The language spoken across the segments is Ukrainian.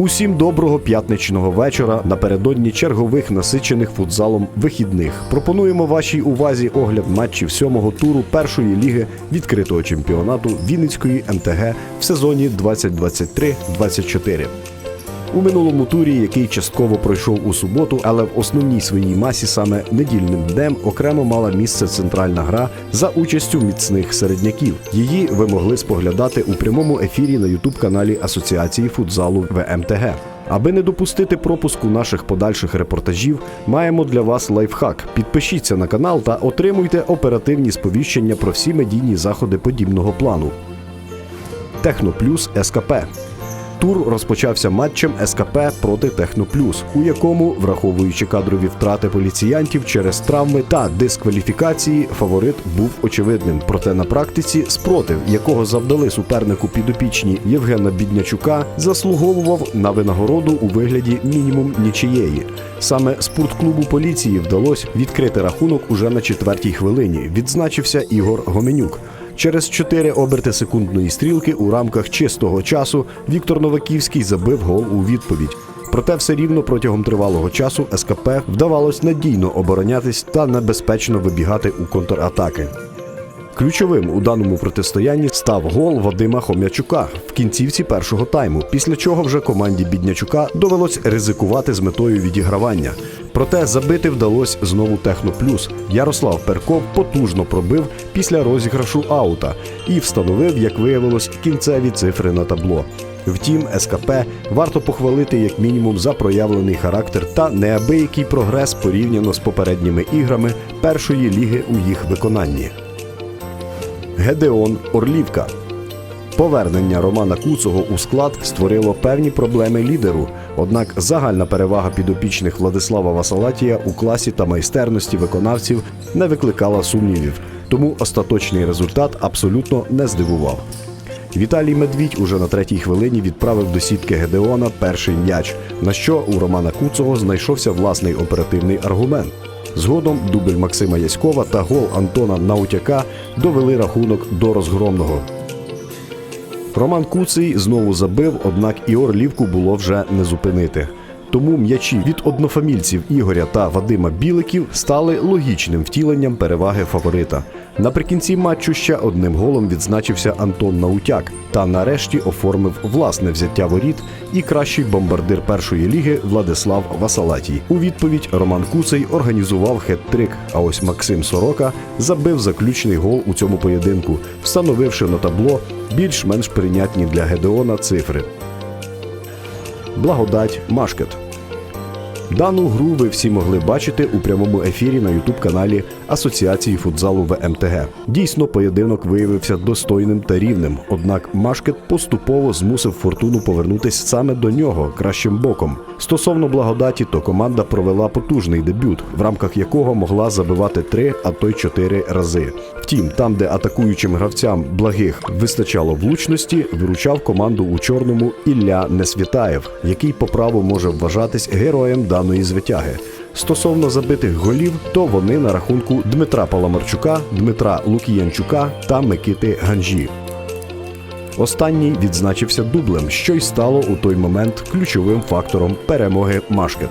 Усім доброго п'ятничного вечора напередодні чергових насичених футзалом вихідних. Пропонуємо вашій увазі огляд матчів сьомого туру першої ліги відкритого чемпіонату Вінницької МТГ в сезоні 2023-24. У минулому турі, який частково пройшов у суботу, але в основній своїй масі саме недільним днем окремо мала місце центральна гра за участю міцних середняків. Її ви могли споглядати у прямому ефірі на ютуб-каналі Асоціації футзалу ВМТГ. Аби не допустити пропуску наших подальших репортажів, маємо для вас лайфхак. Підпишіться на канал та отримуйте оперативні сповіщення про всі медійні заходи подібного плану. Техноплюс СКП. Тур розпочався матчем СКП проти Техноплюс, у якому, враховуючи кадрові втрати поліціянтів через травми та дискваліфікації, фаворит був очевидним. Проте на практиці спротив, якого завдали супернику підопічні Євгена Біднячука, заслуговував на винагороду у вигляді мінімум нічиєї. Саме спортклубу поліції вдалося відкрити рахунок уже на четвертій хвилині. Відзначився Ігор Гоменюк. Через чотири оберти секундної стрілки у рамках чистого часу Віктор Новаківський забив гол у відповідь. Проте все рівно протягом тривалого часу СКП вдавалось надійно оборонятись та небезпечно вибігати у контратаки. Ключовим у даному протистоянні став гол Вадима Хом'ячука в кінцівці першого тайму, після чого вже команді Біднячука довелось ризикувати з метою відігравання. Проте забити вдалося знову Техноплюс. Ярослав Перков потужно пробив після розіграшу аута і встановив, як виявилось, кінцеві цифри на табло. Втім, СКП варто похвалити як мінімум за проявлений характер та неабиякий прогрес порівняно з попередніми іграми першої ліги у їх виконанні. Гедеон Орлівка. Повернення Романа Куцого у склад створило певні проблеми лідеру. Однак загальна перевага підопічних Владислава Васалатія у класі та майстерності виконавців не викликала сумнівів, тому остаточний результат абсолютно не здивував. Віталій Медвідь уже на третій хвилині відправив до сітки Гедеона перший м'яч, на що у Романа Куцого знайшовся власний оперативний аргумент. Згодом дубль Максима Яськова та гол Антона Наутяка довели рахунок до розгромного. Роман Куций знову забив, однак і Орлівку було вже не зупинити. Тому м'ячі від однофамільців Ігоря та Вадима Біликів стали логічним втіленням переваги фаворита. Наприкінці матчу ще одним голом відзначився Антон Наутяк та нарешті оформив власне взяття воріт і кращий бомбардир першої ліги Владислав Васалатій. У відповідь Роман Куцей організував хет-трик, а ось Максим Сорока забив заключний гол у цьому поєдинку, встановивши на табло більш-менш прийнятні для Гедеона цифри. Благодать Машкет. Дану гру ви всі могли бачити у прямому ефірі на ютуб-каналі Асоціації футзалу ВМТГ. Дійсно, поєдинок виявився достойним та рівним. Однак Машкет поступово змусив фортуну повернутися саме до нього кращим боком. Стосовно благодаті, то команда провела потужний дебют, в рамках якого могла забивати три, а то й чотири рази. Втім, там, де атакуючим гравцям благих вистачало влучності, виручав команду у чорному Ілля Несвітаєв, який по праву може вважатись героєм даної звитяги. Стосовно забитих голів, то вони на рахунку Дмитра Паламарчука, Дмитра Лукіянчука та Микити Ганжі. Останній відзначився дублем, що й стало у той момент ключовим фактором перемоги Машкет.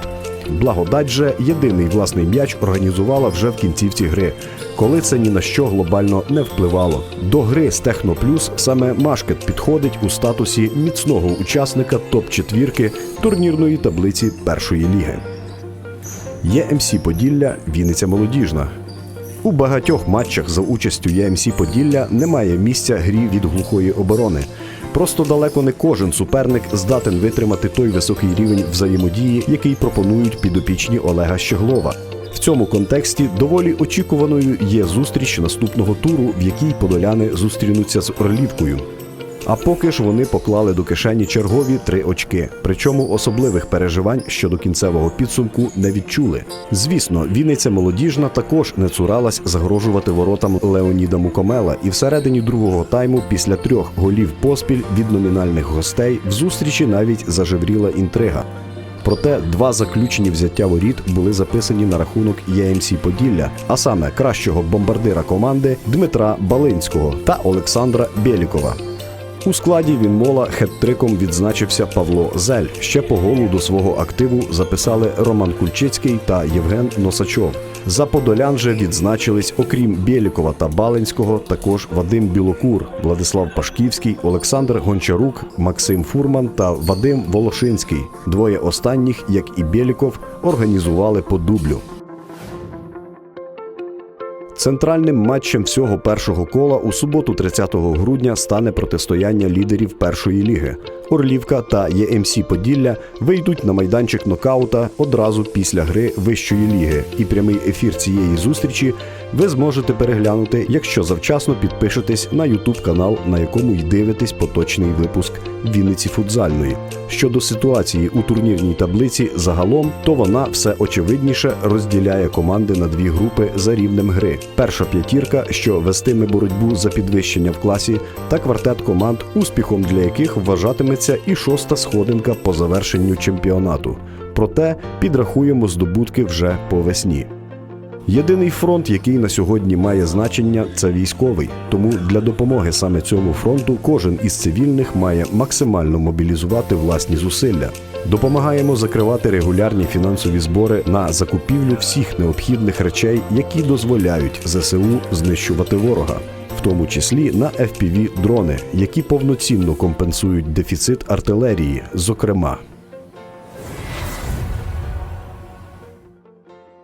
Благодать же єдиний власний м'яч організувала вже в кінцівці гри, коли це ні на що глобально не впливало. До гри з Техноплюс саме Машкет підходить у статусі міцного учасника топ-четвірки турнірної таблиці першої ліги. ЄМС Поділля Вінниця Молодіжна. У багатьох матчах за участю ЄМС Поділля немає місця грі від глухої оборони. Просто далеко не кожен суперник здатен витримати той високий рівень взаємодії, який пропонують підопічні Олега Щеглова. В цьому контексті доволі очікуваною є зустріч наступного туру, в якій подоляни зустрінуться з Орлівкою. А поки ж вони поклали до кишені чергові три очки. Причому особливих переживань щодо кінцевого підсумку не відчули. Звісно, Вінниця молодіжна також не цуралась загрожувати воротам Леоніда Мукомела, і всередині другого тайму, після трьох голів поспіль від номінальних гостей, в зустрічі навіть зажевріла інтрига. Проте два заключені взяття воріт були записані на рахунок ЄМС Поділля, а саме кращого бомбардира команди Дмитра Балинського та Олександра Бєлікова. У складі Вінмола хет-триком відзначився Павло Зель. Ще по голу до свого активу записали Роман Кульчицький та Євген Носачов. За Подолян же відзначились, окрім Бєлікова та Балинського, також Вадим Білокур, Владислав Пашківський, Олександр Гончарук, Максим Фурман та Вадим Волошинський. Двоє останніх, як і Бєліков, організували по дублю. Центральним матчем всього першого кола у суботу, 30 грудня, стане протистояння лідерів першої ліги. Орлівка та ЄМС Поділля вийдуть на майданчик нокаута одразу після гри вищої ліги, і прямий ефір цієї зустрічі ви зможете переглянути, якщо завчасно підпишетесь на Ютуб канал, на якому й дивитесь поточний випуск Вінниці футзальної. Щодо ситуації у турнірній таблиці загалом, то вона все очевидніше розділяє команди на дві групи за рівнем гри. Перша п'ятірка, що вестиме боротьбу за підвищення в класі, та квартет команд, успіхом для яких вважатиметься і шоста сходинка по завершенню чемпіонату. Проте підрахуємо здобутки вже по весні. Єдиний фронт, який на сьогодні має значення, це військовий. Тому для допомоги саме цьому фронту кожен із цивільних має максимально мобілізувати власні зусилля. Допомагаємо закривати регулярні фінансові збори на закупівлю всіх необхідних речей, які дозволяють ЗСУ знищувати ворога. В тому числі на FPV дрони, які повноцінно компенсують дефіцит артилерії, зокрема.